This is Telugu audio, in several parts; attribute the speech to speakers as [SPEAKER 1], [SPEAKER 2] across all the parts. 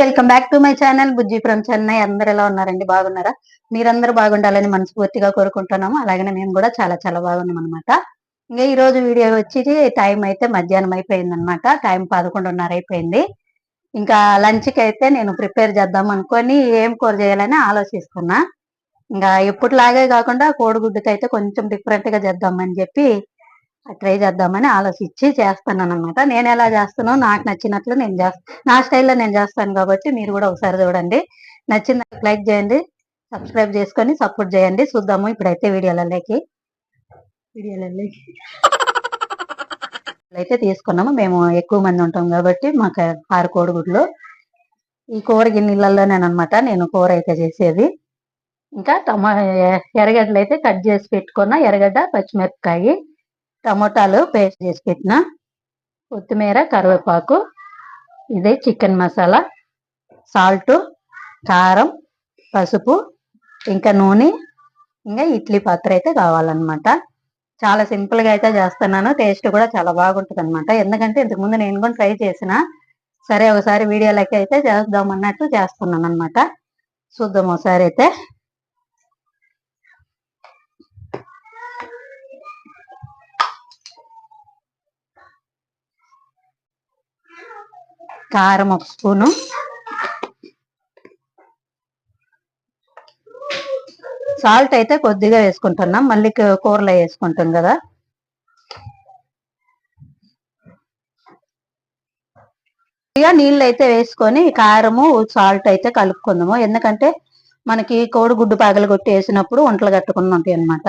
[SPEAKER 1] Welcome back to my channel Bujji from Chennai. అందరు ఎలా ఉన్నారండి? బాగున్నారా? మీరందరూ బాగుండాలని మనస్ఫూర్తిగా కోరుకుంటున్నాము. అలాగే మేము కూడా చాలా చాలా బాగున్నాం అనమాట ఇంకా ఈ రోజు వీడియో వచ్చి టైం అయితే మధ్యాహ్నం అయిపోయింది అనమాట టైం పదకొండున్నర అయిపోయింది. ఇంకా లంచ్కి అయితే నేను ప్రిపేర్ చేద్దాం అనుకొని ఏం కూర చేయాలని ఆలోచిస్తున్నా. ఇంకా ఎప్పటిలాగే కాకుండా కోడిగుడ్డుకి అయితే కొంచెం డిఫరెంట్గా చేద్దామని చెప్పి ట్రై చేద్దామని ఆలోచించి చేస్తున్నాను అనమాట నేను ఎలా చేస్తానో నాకు నచ్చినట్లు నేను చేస్తాను నా స్టైల్లో నేను చేస్తాను కాబట్టి మీరు కూడా ఒకసారి చూడండి. నచ్చింది లైక్ చేయండి సబ్స్క్రైబ్ చేసుకొని సపోర్ట్ చేయండి. చూద్దాము ఇప్పుడైతే వీడియోలలోకి. వీడియోలలోకి. అయితే తీసుకున్నాము. మేము ఎక్కువ మంది ఉంటాం కాబట్టి మాకు ఆరు కోడిగుడ్లు. ఈ కూర గిన్నెలలోనేనమాట నేను కూర అయితే చేసేది. ఇంకా టమా ఎర్రగడ్డలు అయితే కట్ చేసి పెట్టుకున్న. ఎర్రగడ్డ పచ్చిమిరపకాయ. టమోటాలు పేస్ట్ చేసి పెట్టిన కొత్తిమీర కరివేపాకు ఇదే చికెన్ మసాలా సాల్ట్ కారం పసుపు ఇంకా నూనె ఇంకా ఇడ్లీ పాత్ర అయితే కావాలన్నమాట. చాలా సింపుల్గా అయితే చేస్తున్నాను. టేస్ట్ కూడా చాలా బాగుంటుంది అనమాట ఎందుకంటే ఇంతకుముందు నేను కూడా ట్రై చేసిన సరే ఒకసారి వీడియోలకి అయితే చేద్దాం అన్నట్టు చేస్తున్నాను అనమాట చూద్దాం ఒకసారి అయితే. కారం ఒక స్పూను. సాల్ట్ అయితే కొద్దిగా వేసుకుంటున్నాం. మళ్ళీ కూరలో వేసుకుంటాం కదా. ఇక నీళ్ళు అయితే వేసుకొని కారము సాల్ట్ అయితే కలుపుకుందాము. ఎందుకంటే మనకి కోడిగుడ్డు పగలు కొట్టి వేసినప్పుడు వంటలు కట్టుకుని ఉంటాయి అనమాట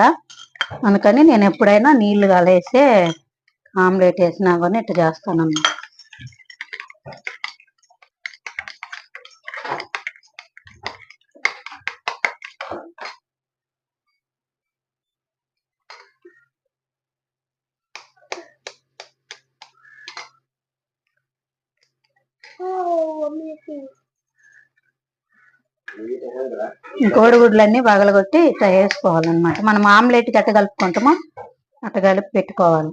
[SPEAKER 1] అందుకని నేను ఎప్పుడైనా నీళ్ళు కలేసే ఆమ్లెట్ వేసినా కానీ ఇట్లా చేస్తాను అన్నమాట కోడిగుడ్లన్నీ పగలగొట్టి ఇట్లా వేసుకోవాలన్నమాట మనం ఆమ్లెట్కి కలుపుకుంటామో? అట్ట కలిపి పెట్టుకోవాలి.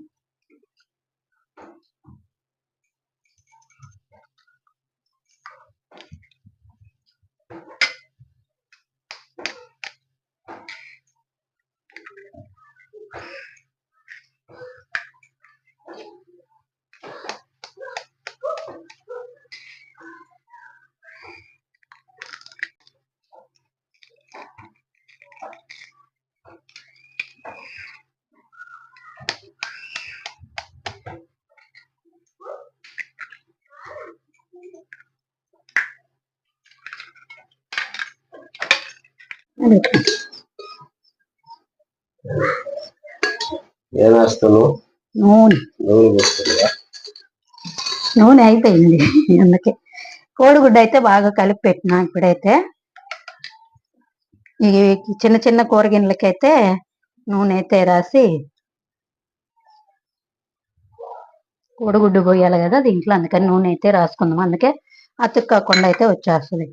[SPEAKER 2] ఏం వేస్తాను
[SPEAKER 1] నూనె.
[SPEAKER 2] నూనె పోస్తుందా
[SPEAKER 1] నూనె అయిపోయింది అందుకే. కోడిగుడ్డు అయితే బాగా కలిపి పెట్టిన ఇప్పుడైతే. ఈ చిన్న చిన్న కూరగిన్నెలకైతే నూనె అయితే రాసి కోడిగుడ్డు పోయాలి కదా దీంట్లో అందుకని నూనె అయితే రాసుకుందాం. అందుకే అతుక్కోకుండా అయితే వచ్చేస్తుంది.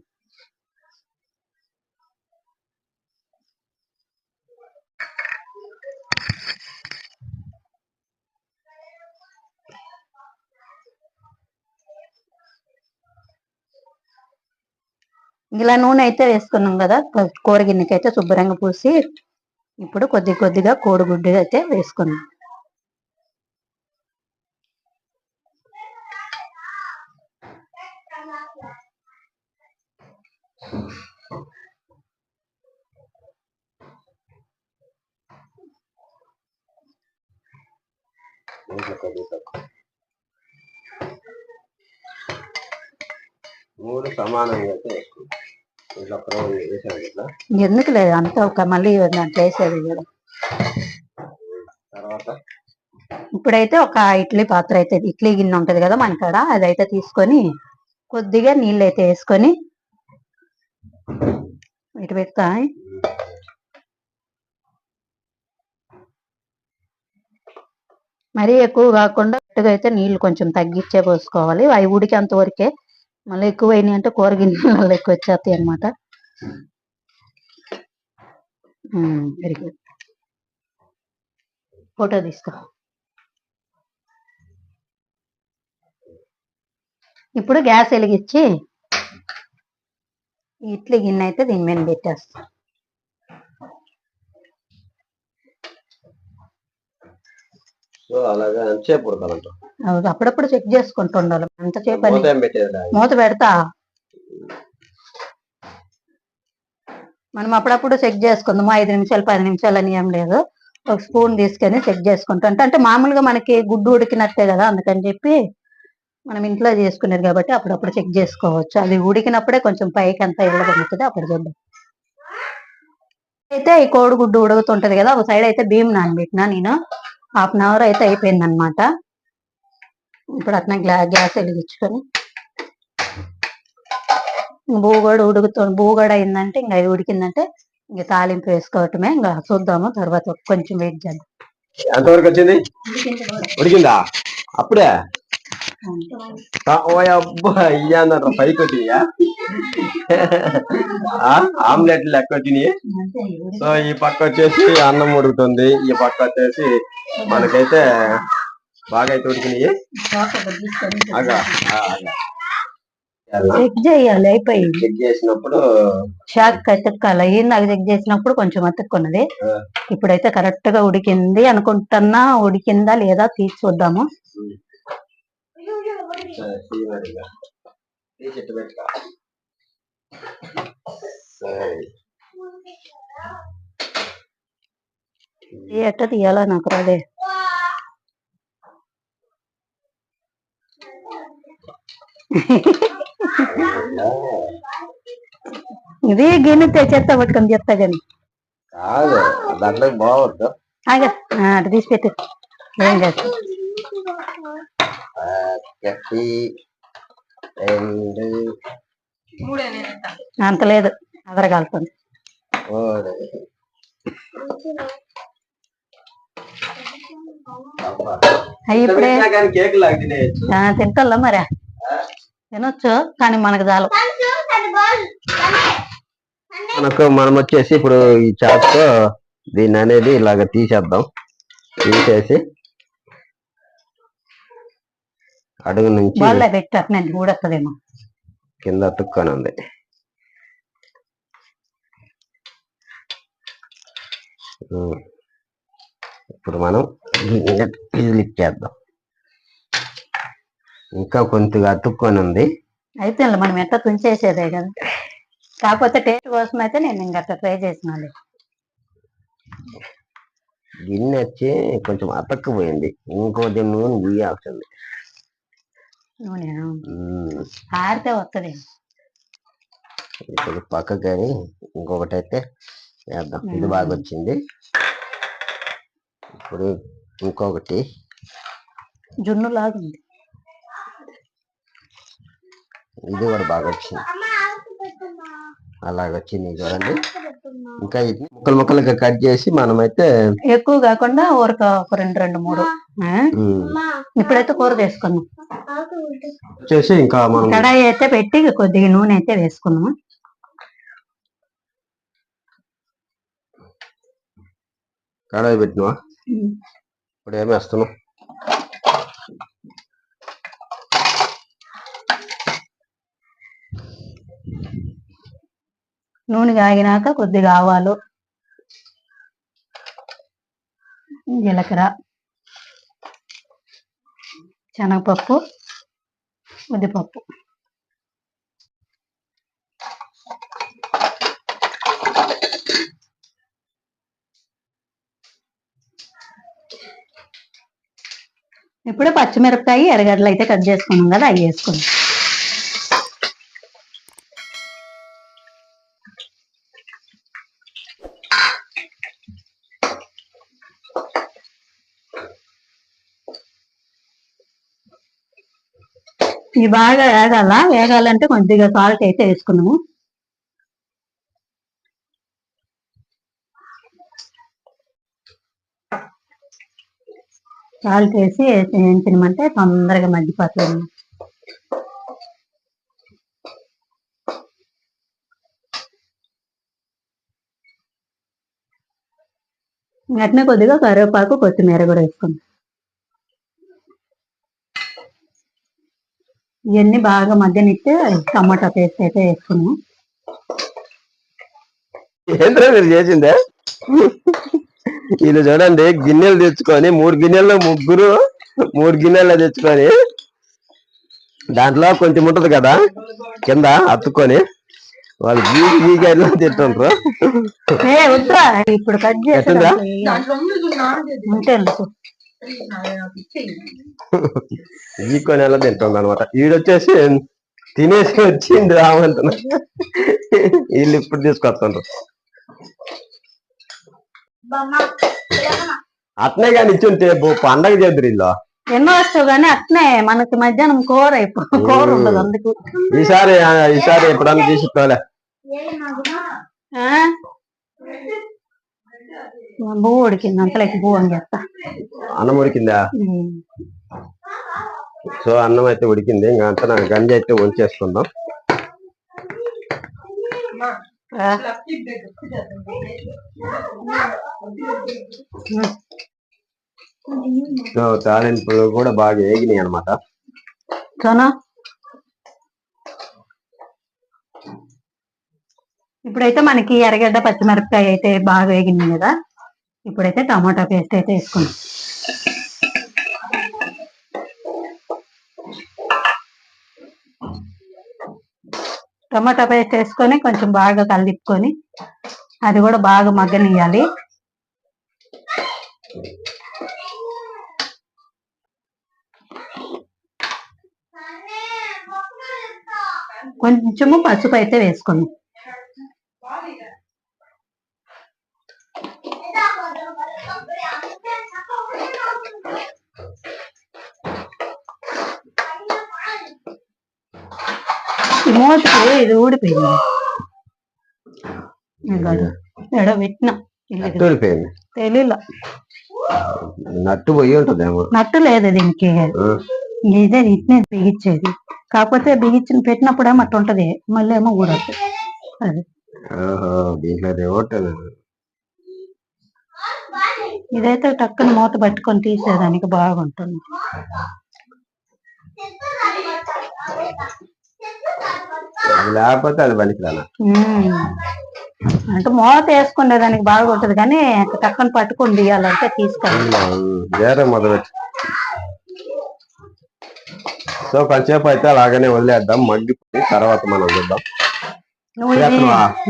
[SPEAKER 1] ఇలా నూనె అయితే వేసుకున్నాం కదా కూర గిన్నెకి అయితే శుభ్రంగా పూసి ఇప్పుడు కొద్ది కొద్దిగా కోడిగుడ్డు అయితే వేసుకున్నాం.
[SPEAKER 2] మూడు సమానంగా అయితే
[SPEAKER 1] ఎందుకు లేదు అంతా ఒక మళ్ళీ దాంట్లో వేసేది కదా. ఇప్పుడైతే ఒక ఇడ్లీ పాత్ర అయితే ఇడ్లీ గిన్నె ఉంటది కదా మన కాడ అదైతే తీసుకొని కొద్దిగా నీళ్ళు అయితే వేసుకొని ఇటు పెడతా. మరీ ఎక్కువ కాకుండా అయితే నీళ్ళు కొంచెం తగ్గించే పోసుకోవాలి. అవి ఉడికేంత వరకే మళ్ళీ ఎక్కువ అయినాయి అంటే కూర గిన్నెలలో ఎక్కువ వచ్చేస్తాయి అనమాట వెరీ గుడ్ ఫోటో తీసుకో ఇప్పుడు గ్యాస్ వెలిగించి ఇడ్లీ గిన్నె అయితే దీని మీద పెట్టేస్తాం.
[SPEAKER 2] సో అలాగా ఎంతసేపు ఉడకాలంట
[SPEAKER 1] అవి అప్పుడప్పుడు చెక్ చేసుకుంటూ ఉండాలి అంతసేపు అని?
[SPEAKER 2] మూత ఏం పెట్టేది
[SPEAKER 1] మూత పెడతా. మనం అప్పుడప్పుడు చెక్ చేసుకుందాము? ఐదు నిమిషాలు పది నిమిషాలు అని ఏం లేదు. ఒక స్పూన్ తీసుకొని చెక్ చేసుకుంటాం అంటే అంటే మామూలుగా మనకి గుడ్డు ఉడికినట్టే కదా అందుకని చెప్పి మనం ఇంట్లో చేసుకునేది కాబట్టి అప్పుడప్పుడు చెక్ చేసుకోవచ్చు. అది ఉడికినప్పుడే కొంచెం పైకి అంతా ఇళ్ళగొంగుతుంది అప్పుడు చూద్దాం. అయితే ఈ కోడి గుడ్డు ఉడుకుతుంటది కదా ఒక సైడ్ అయితే బియ్యం నానబెట్టినా నేను. హాఫ్ అన్ అవర్ అయితే అయిపోయిందనమాట ఇప్పుడు అట్లా గ్లా గ్యాస్ వెలిగించుకొని. బూగోడు ఉడుకుతో బూగోడు అయిందంటే ఇంకా అవి ఉడికిందంటే ఇంకా తాలింపు వేసుకోవటమే. ఇంకా చూద్దాము తర్వాత కొంచెం వెయిట్ చేద్దాం.
[SPEAKER 2] ఎంతవరకు వచ్చింది? ఉడికిందా? అప్పుడే? ఆ, ఓ అబ్బా ఇయ్యన్నారు పైకి వచ్చినాయా ఆ, ఆమ్లెట్లు లెక్క వచ్చినాయి సో ఈ పక్క వచ్చేసి అన్నం ఉడుకుతుంది ఈ పక్క వచ్చేసి మనకైతే బాగా అయితే ఉడికినాయి.
[SPEAKER 1] చెక్ చేయాలి అయిపోయింది
[SPEAKER 2] చెక్ చేసినప్పుడు
[SPEAKER 1] షాక్ అతుక్కాలి ఇందాక చెక్ చేసినప్పుడు కొంచెం అతుక్కున్నది. ఇప్పుడైతే కరెక్ట్గా ఉడికింది అనుకుంటున్నా. ఉడికిందా లేదా తీసి చూద్దాము.
[SPEAKER 2] పెట్టుకో.
[SPEAKER 1] ఎట్ట తీయాలా నాకు రాదే. ఇది గిన్నె తెచ్చేస్తా పట్టుకొని చెప్తా కానీ
[SPEAKER 2] కాదు దాంట్లో బాగుంటుంది
[SPEAKER 1] అటు తీసి పెట్టు. ఏం కాదు
[SPEAKER 2] ఒకటి రెండు
[SPEAKER 1] అంత లేదు అదరగాలుతుంది
[SPEAKER 2] మూడు.
[SPEAKER 1] ఇప్పుడే.
[SPEAKER 2] తిన్నా కానీ కేక్ లాగా తినేయచ్చు.
[SPEAKER 1] ఆ, తింటల్లా మరి. తినొచ్చు కానీ మనకు చాలు.
[SPEAKER 2] మనకు మనం వచ్చేసి ఇప్పుడు ఈ చాక్తో దీన్ని అనేది ఇలాగ తీసేద్దాం. తీసేసి అడుగు నుంచి
[SPEAKER 1] వాళ్ళే పెట్టారు నేను ఊడొస్తుందేమో
[SPEAKER 2] కింద తుక్కొని ఉంది. ఇప్పుడు మనం ఇది ఇచ్చేద్దాం ఇంకా కొద్దిగా అతుక్కొని ఉంది
[SPEAKER 1] అయితే మనం ఎట్ట తుంచేసేదే కదా. కాకపోతే టేస్ట్ కోసం అయితే నేను ఇంకా అట్లా ట్రై చేసినాను
[SPEAKER 2] గిన్నె వచ్చి కొంచెం అతక్కుపోయింది. ఇంకొంచెం నూనె గుయ్యాల్సింది
[SPEAKER 1] నూనె. ఆరితే వస్తుంది
[SPEAKER 2] ఇప్పుడు పక్కకు కానీ ఇంకొకటి అయితే వేద్దాం. ఇది బాగా వచ్చింది ఇప్పుడు ఇంకొకటి.
[SPEAKER 1] జున్ను లాగుంది.
[SPEAKER 2] ఇది కూడా బాగా వచ్చింది అలాగ వచ్చింది చూడండి. ఇంకా ముక్కలు ముక్కలుగా కట్ చేసి మనమైతే
[SPEAKER 1] ఎక్కువ కాకుండా ఊరక ఒక రెండు రెండు మూడు. ఇప్పుడైతే కూర చేసుకుందాం
[SPEAKER 2] వచ్చేసి ఇంకా మనం
[SPEAKER 1] కడాయి అయితే పెట్టి కొద్దిగా నూనె అయితే వేసుకుందాం
[SPEAKER 2] కడాయి పెట్టినవా? ఇప్పుడు ఏమి వేస్తున్నాం
[SPEAKER 1] నూనె కాగినాక కొద్దిగా ఆవాలు జీలకర్ర శనగపప్పు ఉద్దిపప్పు. ఇప్పుడు పచ్చిమిరపకాయ ఎర్రగడ్డలు అయితే కట్ చేసుకున్నాం కదా అవి వేసుకున్నాం ఇది బాగా వేగాల? వేగాలంటే కొద్దిగా సాల్ట్ అయితే వేసుకున్నాము. సాల్ట్ వేసి వేయించమంటే తొందరగా మగ్గిపోతుంది. అట్నే కొద్దిగా కరివేపాకు కొత్తిమీర కూడా వేసుకుందాం. ఇవన్నీ బాగా మధ్యనిస్తే టమాటా పేస్ట్ అయితే వేసుకున్నాం.
[SPEAKER 2] ఏంద్రా మీరు చేసిందే? వీళ్ళు చూడండి గిన్నెలు తెచ్చుకొని మూడు గిన్నెల్లో ముగ్గురు మూడు గిన్నెల్లో తెచ్చుకొని దాంట్లో కొంచెం ఉంటది కదా కింద అత్తుకొని వాళ్ళు గీకి గీకి అట్లా తింటుండ్రు.
[SPEAKER 1] ఇప్పుడు కట్
[SPEAKER 2] ఎట్టుందా?
[SPEAKER 1] ఎందుకు?
[SPEAKER 2] గీక్కొని ఎలా తింటుంది అనమాట వీడొచ్చేసి తినేసి వచ్చింది రామంటున్నా వీళ్ళు ఇప్పుడు తీసుకొస్తుండ్రు. అట్నే కానీ ఇచ్చుంటే పండగ చేద్దరు ఇల్లు
[SPEAKER 1] ఎన్నో వస్తావు కానీ అట్నే మనకి మధ్యాహ్నం కూర ఇప్పుడు కూర ఉండదు అందుకు.
[SPEAKER 2] ఈసారి ఈసారి ఎప్పుడన్నా తీసుకురాలే
[SPEAKER 1] ఆ? బూ ఉడికింది అంతలోకి బూ అని చెప్తా
[SPEAKER 2] అన్నం ఉడికిందా. సో అన్నం అయితే ఉడికింది ఇంకా అంతా నాకు గంజి అయితే ఉంచేసుకుందాం
[SPEAKER 1] ఆ.
[SPEAKER 2] సో తాలింపులు కూడా బాగా ఏగినాయి అనమాట
[SPEAKER 1] సోనా ఇప్పుడైతే మనకి ఎర్రగడ్డ పచ్చిమిరపకాయ అయితే బాగా వేగింది కదా? ఇప్పుడైతే టమాటా పేస్ట్ అయితే వేసుకున్నాం టమాటా పేస్ట్ వేసుకొని కొంచెం బాగా కలిపుకొని అది కూడా బాగా మగ్గనియాలి కొంచెము పసుపు అయితే వేసుకుందాం. ఇది ఊడిపోయింది. ఎడ పెట్టిన.
[SPEAKER 2] ఊడిపోయింది.
[SPEAKER 1] తెలియలా
[SPEAKER 2] నట్టు పోయి ఉంటుందేమో.
[SPEAKER 1] నట్టు లేదు దీనికి. ఇదే ఇట్నే బిగించేది. కాకపోతే బిగించిన పెట్టినప్పుడు అట్ట ఉంటది. మళ్ళీ ఏమో ఊడదు. అది. ఇదైతే టక్కున మూత పట్టుకొని తీసేదానికి బాగుంటుంది.
[SPEAKER 2] అది లేకపోతే అది పనికిరాల
[SPEAKER 1] ఉమ్. అంటే మూత వేసుకునే దానికి బాగుంటది కానీ టక్కున పట్టుకొని తీయాలంటే తీసుకోవాలి.
[SPEAKER 2] వేరే మొదలెట్టు సో కొంచెంసేపు అయితే అలాగనే వదిలేద్దాం. మగ్గిపోయి తర్వాత మనం చూద్దాం.
[SPEAKER 1] నువ్వు ఇది?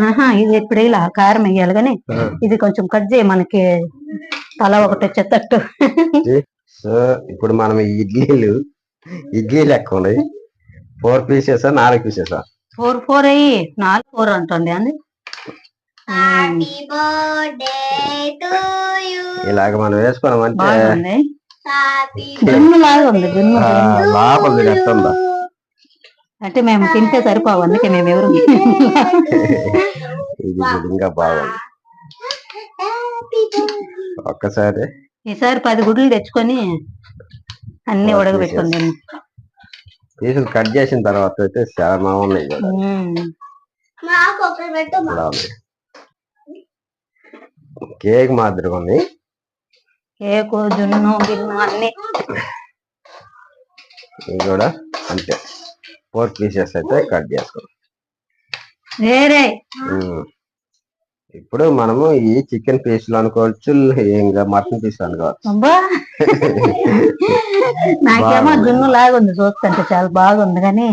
[SPEAKER 1] ఆహా, ఇది ఇప్పుడు ఇలా కారం వేయాలి కానీ. ఇది కొంచెం కట్ చేయి మనకి. తల ఒకటి వచ్చేటట్టు
[SPEAKER 2] సో ఇప్పుడు మనం ఈ ఇడ్లీలు ఇడ్లీ లెక్క ఉన్నాయి. ఫోర్ పీసెస్ నాలుగు పీసెస్?
[SPEAKER 1] ఫోర్ ఫోర్ అయ్యి నాలుగు ఫోర్ అంటుంది ఉమ్,
[SPEAKER 2] ఇలాగ మనం
[SPEAKER 1] బాగుంది గిన్నె లాగా ఉంది అంటే మేము తింటే సరిపోవు అందుకే మేము ఎవరు
[SPEAKER 2] ఇంకా బాగుంది. ఒక్కసారి.
[SPEAKER 1] ఈసారి పది గుడ్లు తెచ్చుకొని అన్ని ఉడకబెట్టుకుంది
[SPEAKER 2] పీసులు కట్ చేసిన తర్వాత అయితే చాలా కదా. ఉన్నాయి కేక్ మాదిరిగా ఉంది.
[SPEAKER 1] కేకు జున్ను గిన్నె అన్ని.
[SPEAKER 2] ఇవి కూడా అంతే. ఫోర్ పీసెస్ అయితే కట్ చేసుకున్నాం.
[SPEAKER 1] వేరే.
[SPEAKER 2] ఇప్పుడు మనము ఈ చికెన్ పీసులు అనుకోవచ్చు ఇంకా మటన్ పీస్ అనుకోవచ్చు
[SPEAKER 1] నాకేమో జున్ను లాగా ఉంది చూస్తుంటే చాలా బాగుంది కానీ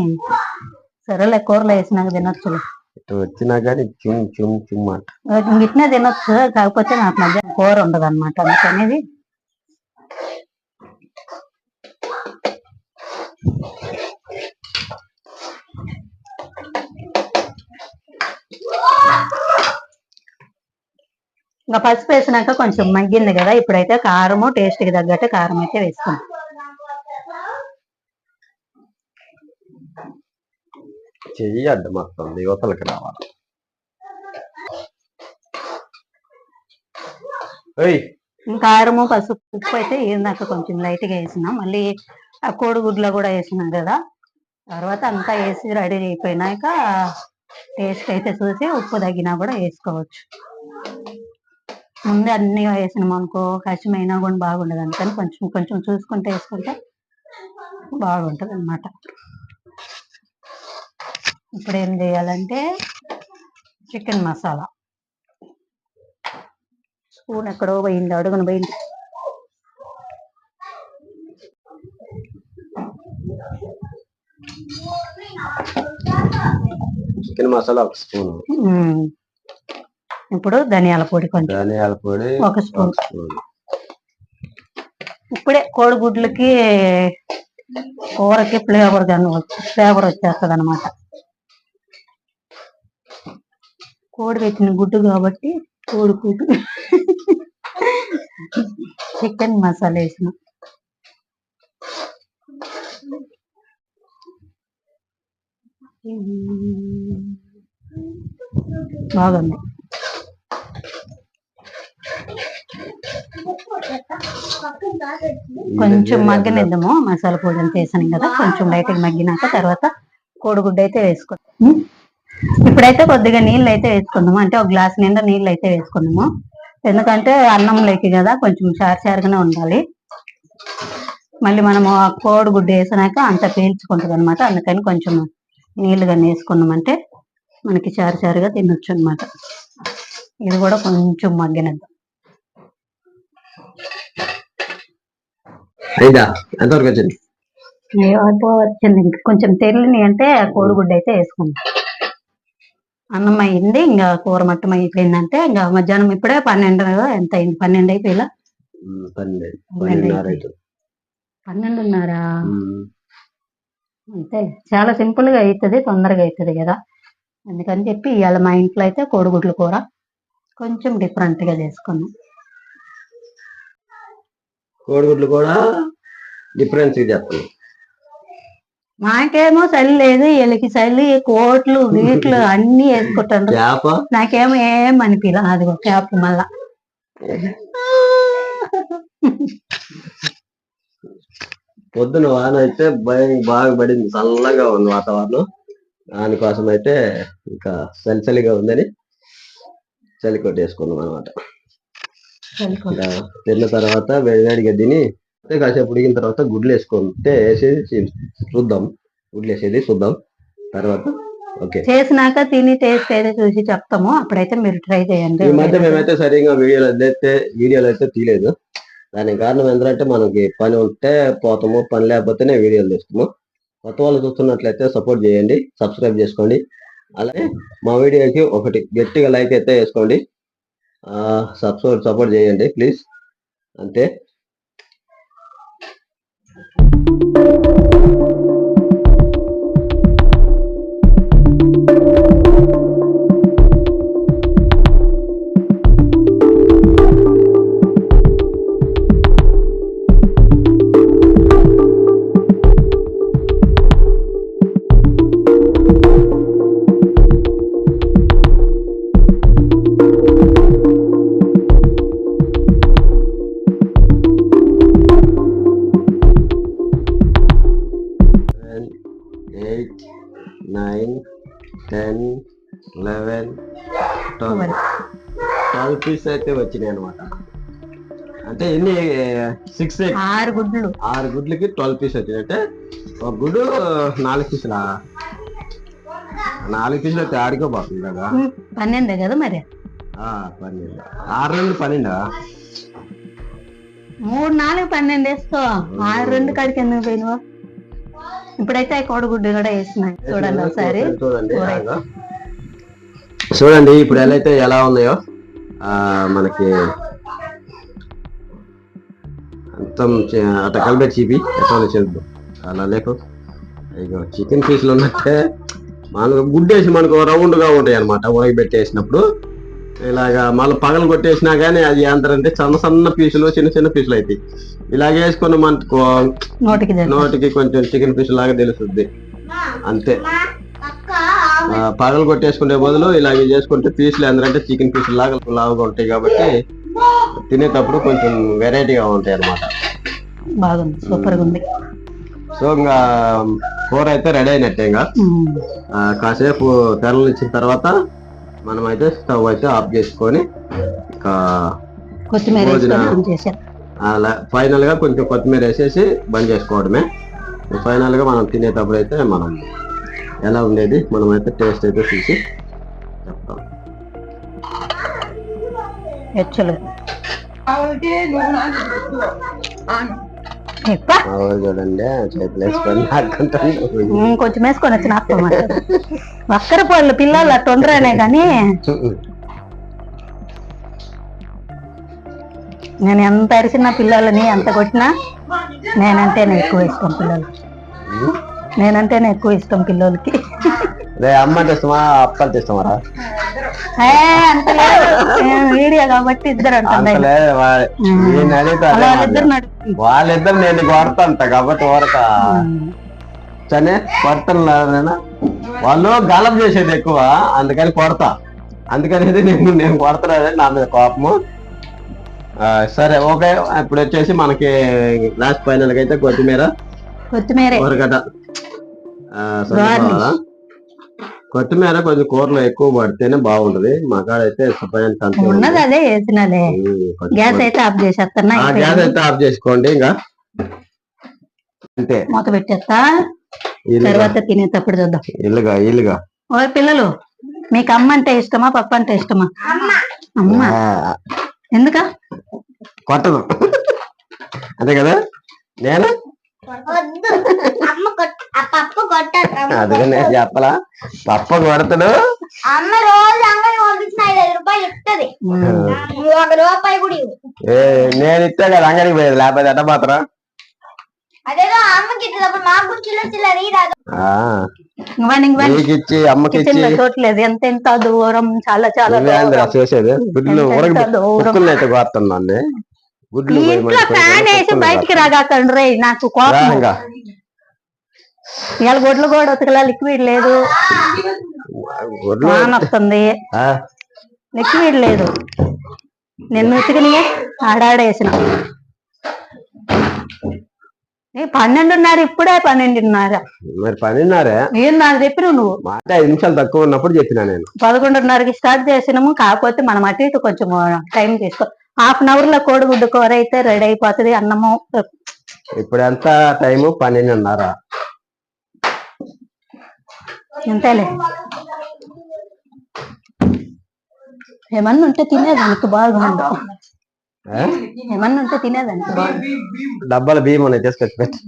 [SPEAKER 1] సరేలే కూరలో వేసినాక తినొచ్చు
[SPEAKER 2] ఇటు వచ్చినా కానీ చుమ్ చుమ్ చుమ్ అంట.
[SPEAKER 1] ఇట్నే తినొచ్చు కాకపోతే నాకు మధ్యాహ్నం కూర ఉండదు అనమాట అందుకనేది ఇంకా పసుపు వేసినాక కొంచెం మగ్గింది కదా ఇప్పుడైతే కారము టేస్ట్కి తగ్గట్టు కారం అయితే వేస్తాం
[SPEAKER 2] చెయ్యి అడ్డం వస్తుంది యువతలకి రావాలి.
[SPEAKER 1] కారము పసుపు ఉప్పు అయితే ఇందాక కొంచెం లైట్గా వేసినాం మళ్ళీ ఆ కోడిగుడ్లో కూడా వేసినాం కదా తర్వాత అంతా వేసి రెడీ అయిపోయినాక టేస్ట్ అయితే చూసి ఉప్పు తగ్గినా కూడా వేసుకోవచ్చు. ముందే అన్ని వేసినాం అనుకో కష్టమైనా కూడా బాగుండదు అందుకని కొంచెం కొంచెం చూసుకుంటే వేసుకుంటే బాగుంటది అనమాట ఇప్పుడు ఏం చేయాలంటే చికెన్ మసాలా. స్పూన్ ఎక్కడో పోయింది అడుగున పోయింది.
[SPEAKER 2] చికెన్ మసాలా ఒక స్పూన్.
[SPEAKER 1] ఇప్పుడు ధనియాల పొడి కొంచెం.
[SPEAKER 2] ధనియాల పొడి
[SPEAKER 1] ఒక స్పూన్. ఇప్పుడే కోడిగుడ్లకి కూరకి ఫ్లేవర్ ఫ్లేవర్ వచ్చేస్తుంది అనమాట కోడి పెట్టిన గుడ్డు కాబట్టి కోడి గుడ్డు చికెన్ మసాలా వేసిన. బాగుంది. కొంచెం మగ్గనిద్దాము మసాలా పొడి అంతా వేసాను కదా కొంచెం లైట్గా మగ్గినాక తర్వాత కోడిగుడ్డు అయితే వేసుకుందాం ఇప్పుడైతే కొద్దిగా నీళ్ళు అయితే వేసుకుందాము. అంటే ఒక గ్లాస్ నిండా నీళ్ళు అయితే వేసుకుందాము. ఎందుకంటే అన్నం లేకి కదా కొంచెం చారు చారుగానే ఉండాలి. మళ్ళీ మనము ఆ కోడిగుడ్డు వేసినాక అంత పీల్చుకుంటుంది అనమాట అందుకని కొంచెం నీళ్ళు కానీ వేసుకున్నామంటే మనకి చారు చారుగా తినొచ్చు అనమాట ఇది కూడా కొంచెం మగ్గినద్దాం
[SPEAKER 2] అయిందా ఎంతవరకు వచ్చింది?
[SPEAKER 1] ఇంక కొంచెం తెల్లని అంటే కోడిగుడ్డు అయితే వేసుకుందాం అన్నం అయింది ఇంకా కూర మట్టం అయిపోయిందంటే ఇంకా మధ్యాహ్నం ఇప్పుడే పన్నెండు ఎంత అయింది? పన్నెండు అయిపోయిలా
[SPEAKER 2] పన్నెండున్నర
[SPEAKER 1] అంతే. చాలా సింపుల్గా అవుతుంది తొందరగా అవుతుంది కదా. అందుకని చెప్పి ఇవాళ మా ఇంట్లో అయితే కోడిగుడ్ల కూర. కొంచెం డిఫరెంట్గా చేసుకున్నాం
[SPEAKER 2] కోడిగుడ్లు కూడా డిఫరెన్స్ చేస్తాను
[SPEAKER 1] మాకేమో చలి లేదు వీళ్ళకి చలి కోట్లు వీట్లు అన్ని వేసుకుంటారు.
[SPEAKER 2] చేప?
[SPEAKER 1] నాకేమో ఏం అనిపించలే అదిగో క్యాప్ మళ్ళా.
[SPEAKER 2] పొద్దున వాన అయితే భయం బాగా పడింది. చల్లగా ఉంది వాతావరణం. దానికోసం అయితే ఇంకా చలి చలిగా ఉందని చలి కొట్టేసుకున్నాం అనమాట తిన్న తర్వాత వేడివేడిగా తిని కాసేపు ఉడికిన తర్వాత గుడ్లు వేసుకుంటే వేసేసి చూద్దాం. గుడ్లు వేసేది చూద్దాం. తర్వాత ఓకే.
[SPEAKER 1] చేసినాక తిని టేస్ట్ అయితే చూసి చెప్తాము. అప్పుడైతే మీరు ట్రై చేయండి.
[SPEAKER 2] ఈ మధ్య మేమైతే సరిగా వీడియోలు అయితే వీడియోలు అయితే తీయలేదు. దానికి కారణం ఏంటంటే మనకి పని ఉంటే పోతాము పని లేకపోతేనే వీడియోలు తీస్తాము. కొత్త వాళ్ళు చూస్తున్నట్లయితే సపోర్ట్ చేయండి సబ్స్క్రైబ్ చేసుకోండి. అలాగే మా వీడియోకి ఒకటి గట్టిగా లైక్ అయితే వేసుకోండి. సబ్స్క్రైబ్ సపోర్ట్ చేయండి ప్లీజ్. అంతే. పీస్ అయితే వచ్చినాయి అనమాట అంటే ఎన్ని సిక్స్
[SPEAKER 1] ఆరు గుడ్లు.
[SPEAKER 2] ఆరు గుడ్లకి ట్వెల్వ్ పీస్ వచ్చినాయి. అంటే ఒక గుడ్డు నాలుగు పీసులా నాలుగు పీసులు అయితే ఆడుకోబోతుంది కదా?
[SPEAKER 1] పన్నెండే కదా మరి?
[SPEAKER 2] ఆ, పన్నెండు. ఆరు రెండు పన్నెండా?
[SPEAKER 1] మూడు నాలుగు పన్నెండు వేసుకో. ఆరు రెండు కాడికి ఎందుకు పోయినవా? ఇప్పుడైతే ఆ కోడిగుడ్డు కూడా వేసినాయి చూడండి ఒకసారి.
[SPEAKER 2] చూడండి ఇప్పుడు ఎలా అయితే ఎలా ఉన్నాయో? మనకి అంతం అట్లా కలిపి చీపి ఎట్లా చూద్దాం? అలా లేకు. ఇక చికెన్ పీసులు ఉన్నట్టే మామూలుగా గుడ్డేసి మనకు రౌండ్గా ఉంటాయి అనమాట ఉడక పెట్టేసినప్పుడు ఇలాగా మళ్ళీ పగలు కొట్టేసినా కానీ అది ఏంటంటే సన్న సన్న పీసులు చిన్న చిన్న పీసులు అవుతాయి ఇలాగ వేసుకున్న మనకు.
[SPEAKER 1] నోటికి
[SPEAKER 2] కొంచెం చికెన్ పీస్ లాగా తెలుస్తుంది. అంతే. పగలు కొట్టేసుకునే బదులు ఇలాగ చేసుకుంటే పీసులు ఎందుకంటే చికెన్ పీసులు లాగా లావుగా ఉంటాయి కాబట్టి తినేటప్పుడు కొంచెం వెరైటీగా ఉంటాయి అన్నమాట.
[SPEAKER 1] బాగుంది సూపర్గా ఉంది.
[SPEAKER 2] సో ఇంకా కూర అయితే రెడీ అయినట్టే ఇంకా. కాసేపు తెరలు ఇచ్చిన తర్వాత మనం అయితే స్టవ్ అయితే ఆఫ్ చేసుకొని ఇంకా అలా ఫైనల్గా కొంచెం కొత్తిమీర వేసేసి బంద్ చేసుకోవడమే. ఫైనల్గా మనం తినేటప్పుడు అయితే మనం ఎలా ఉండేది మనం అయితే టేస్ట్ అయితే చూసి చెప్తాం. చూడండి చేతులు వేసుకొని
[SPEAKER 1] కొంచెం వేసుకొని వచ్చి నాకు ఒక్కర పళ్ళు పిల్లలు ఉండరానే కానీ నేను ఎంత అరిసిన పిల్లలని ఎంత కొట్టినా నేనంటేనే ఎక్కువ ఇష్టం పిల్లలు. నేనంటేనే ఎక్కువ ఇష్టం పిల్లలకి.
[SPEAKER 2] రే అమ్మ అంటే ఇష్టమా అప్పలు ఇష్టమారా?
[SPEAKER 1] వీడియో కాబట్టి ఇద్దరు. వాళ్ళిద్దరు
[SPEAKER 2] నేను కొడతాంట కాబట్టి ఊరక సరే కొడతాను వాళ్ళు గలం చేసేది ఎక్కువ అందుకని కొడతా. అందుకనేది నేను నేను కొడతాను నా మీద కోపము. సరే ఓకే. ఇప్పుడు వచ్చేసి మనకి లాస్ట్ ఫైనల్ అయితే కొత్తిమీర.
[SPEAKER 1] కొత్తిమీర.
[SPEAKER 2] ఊరగడ్డ? కొత్తిమీర కొంచెం కూరలో ఎక్కువ పడితేనే బాగుంటది. మా కాడ అయితే శుభ్రానికి అంతే ఉంది.
[SPEAKER 1] ఉన్నది అదే
[SPEAKER 2] కొంచెం
[SPEAKER 1] గ్యాస్ అయితే ఆఫ్ చేసేస్తున్నా
[SPEAKER 2] ఆ గ్యాస్ అయితే ఆఫ్ చేసుకోండి ఇంకా. అంతే.
[SPEAKER 1] మూత పెట్టేస్తా. తర్వాత తినేటప్పుడు చూద్దాం.
[SPEAKER 2] ఇల్లుగా ఇల్లుగా.
[SPEAKER 1] ఓ పిల్లలు మీకు అమ్మ అంటే ఇష్టమా పప్ప అంటే ఇష్టమా? అమ్మ. ఎందుక?
[SPEAKER 2] కొట్టదు. అంతే కదా? నేను? నేను చెప్పలా. పప్ప కొడతాడు.
[SPEAKER 3] అమ్మ రోజు అంగడి ఐదు రూపాయలు ఇస్తుంది ఒక రూపాయి కూడా ఇవ్వు.
[SPEAKER 2] ఏ నేను ఇస్తే కదా అంగడికి పోయేది లేకపోతే ఎట్ట మాత్రం
[SPEAKER 3] అదేదో అమ్మకి ఇచ్చినప్పుడు మాకు కూడా చిల్ల చిల్లర రాదు
[SPEAKER 2] ఆ,
[SPEAKER 1] ఇవ్వండి ఇవ్వండి
[SPEAKER 2] నీకు ఇచ్చి అమ్మకి
[SPEAKER 1] కిచెన్
[SPEAKER 2] ఇచ్చి
[SPEAKER 1] లో చూడలేదు ఎంత ఎంత దూరం చాలా చాలా.
[SPEAKER 2] చేసేది? గుడ్లు
[SPEAKER 1] దూరం.
[SPEAKER 2] అయితే కొడుతున్నాను గుడ్లు
[SPEAKER 1] ఇంట్లో ఫ్యాన్ వేసి బయటికి
[SPEAKER 2] కొడతాను.
[SPEAKER 1] రాగాకండి రే నాకు కోపం. ఇవాళ గుడ్లు కూడా ఉతకలా లిక్విడ్ లేదు. వస్తుంది. లిక్విడ్ లేదు. నేను ఉతికినయే ఆడాడేసిన పన్నెండున్నర ఇప్పుడే పన్నెండున్నర.
[SPEAKER 2] మరి పనిన్నారే
[SPEAKER 1] ఏం నాకు చెప్పిన నువ్వు?
[SPEAKER 2] మాట ఐదు నిమిషాలు తక్కువ ఉన్నప్పుడు చెప్పినా నేను.
[SPEAKER 1] పదకొండున్నరకి స్టార్ట్ చేసినాము కాకపోతే మనం అటు ఇటు కొంచెం టైం తీసుకో. హాఫ్ అన్ అవర్లో కోడిగుడ్డు కూర అయితే రెడీ అయిపోతుంది అన్నము.
[SPEAKER 2] ఇప్పుడు ఎంత టైము పన్నెండున్నర.
[SPEAKER 1] అంతేలే ఏమన్నా ఉంటే తినేదానికి బాగుండు.
[SPEAKER 2] ఆ?
[SPEAKER 1] ఏమన్నా ఉంటే తినేదానికి
[SPEAKER 2] డబ్బాల ఉన్నాయి తీసుకొచ్చి పెట్టి.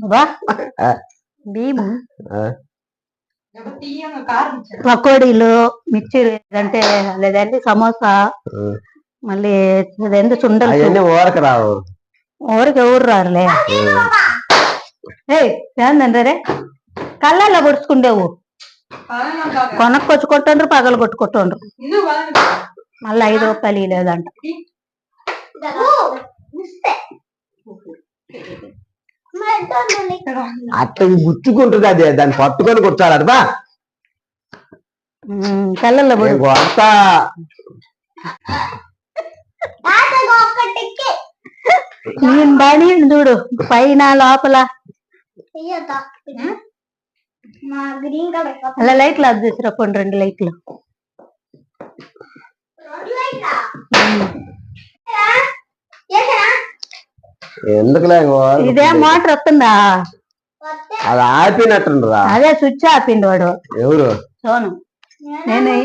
[SPEAKER 1] భీము పకోడీలు మిర్చి అంటే లేదంటే సమోసా. మళ్ళీ అదేంటి చుండలు
[SPEAKER 2] అవన్నీ ఊరక రావు
[SPEAKER 1] ఊరికి ఎవరు రారులే ఏందండి రే కళ్ళల్లో పొడుచుకుండేవు కొనక్కొచ్చి కొట్టుండ్రు పగలు కొట్టుకుంటుండ్రు మళ్ళీ ఐదు రూపాయలు లేదంట
[SPEAKER 3] ఓ, ఇస్తే. అమ్మ, ఎంత ఉంది?
[SPEAKER 2] అట్ట గుచ్చుకుంటుంది అది దాన్ని పట్టుకొని బా
[SPEAKER 1] కళ్ళల్లో
[SPEAKER 3] తాతకు ఒక్కటికి.
[SPEAKER 1] నేను బడి చూడు పైన లోపల. అలా లైట్లు అది తీసుకురా పోండి రెండు లైట్లు?
[SPEAKER 3] చేసారా?
[SPEAKER 2] ఇంకో
[SPEAKER 1] ఇదే మోటార్ వస్తుందా?
[SPEAKER 3] వస్తే
[SPEAKER 2] అది ఆపినట్టుండ్రా
[SPEAKER 1] అదే స్విచ్ ఆపిండు వాడు.
[SPEAKER 2] ఎవరు?
[SPEAKER 1] సోను. నేను?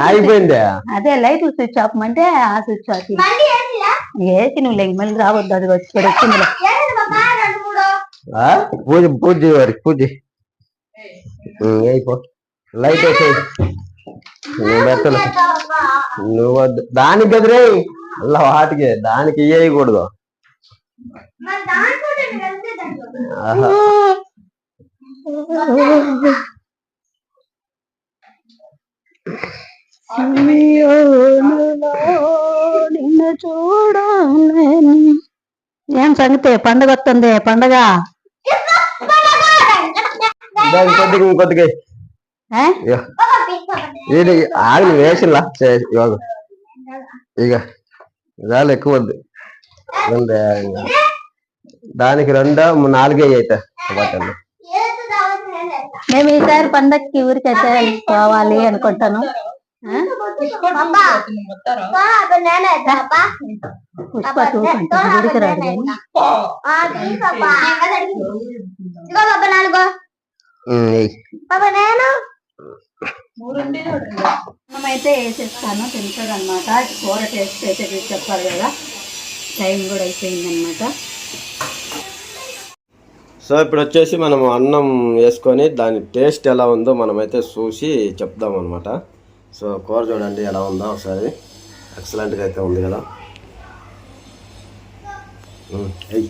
[SPEAKER 2] ఆగిపోయిందే?
[SPEAKER 1] అదే లైట్లు స్విచ్ ఆపమంటే ఆ స్విచ్
[SPEAKER 3] వేసిరా?
[SPEAKER 1] ఏసి నువ్వు లేక మళ్ళీ రావద్దు అది వచ్చి వచ్చింది
[SPEAKER 3] వేసింది?
[SPEAKER 2] పూజ పూజ వారికి పూజ అయిపో. లైట్ వేసే నువ్వు పెట్టలు. నువ్వు వద్దు. దానికి గదిరే అలా వాటికి దానికి ఇయ్యకూడదు. ఆహా.
[SPEAKER 1] సంగతి పండగ వస్తుంది పండగ.
[SPEAKER 2] దాని కొద్దిగా. ఇది ఆగి వేసిలా ఇక ఎక్కువ వద్దు దానికి రెండో నాలుగే అయితే బట్టలు.
[SPEAKER 1] మేము ఈసారి పండగకి ఊరికైతే పోవాలి అనుకుంటాను. పుష్ప రాదు. అన్నం అయితే వేసేస్తాను తింటాడు అనమాట కూర టేస్ట్ అయితే చూసి చెప్పాలి కదా. టైం కూడా అయిపోయింది అనమాట
[SPEAKER 2] సో ఇప్పుడు వచ్చేసి మనం అన్నం వేసుకొని దాని టేస్ట్ ఎలా ఉందో మనమైతే చూసి చెప్దాం అనమాట సో కూర చూడండి ఎలా ఉందో ఒకసారి. ఎక్సలెంట్గా అయితే ఉంది కదా. ఎయ్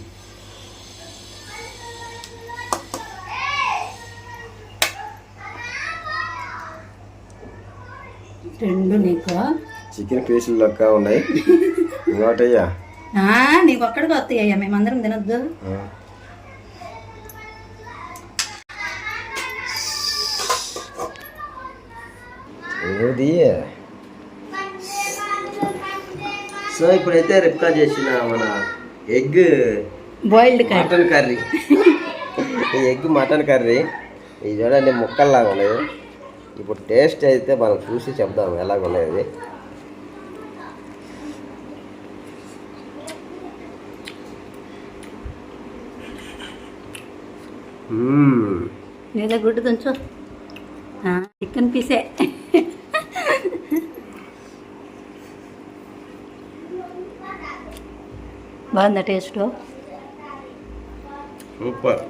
[SPEAKER 1] రెండు నీకు?
[SPEAKER 2] చికెన్ పీసులు లెక్క ఉన్నాయి. ఇంకోటయ్యా?
[SPEAKER 1] నీకు ఒక్కడికి వస్తాయ్యా మేమందరం తినొద్దు.
[SPEAKER 2] ఏది? సో ఇప్పుడైతే రిప్కా చేసిన మన egg
[SPEAKER 1] boiled curry.
[SPEAKER 2] Mutton curry. ఈ ఎగ్ మటన్ కర్రీ. ఇది చూడండి ముక్కల్లాగా ఉన్నాయి ఇప్పుడు టేస్ట్ అయితే మనం చూసి చెప్దాం ఎలాగ ఉన్నాయి అది మ్మ్.
[SPEAKER 1] నీళ్ళ గుడ్డు తుంచు. చికెన్ పీసే. బాగుందా టేస్ట్?
[SPEAKER 2] సూపర్.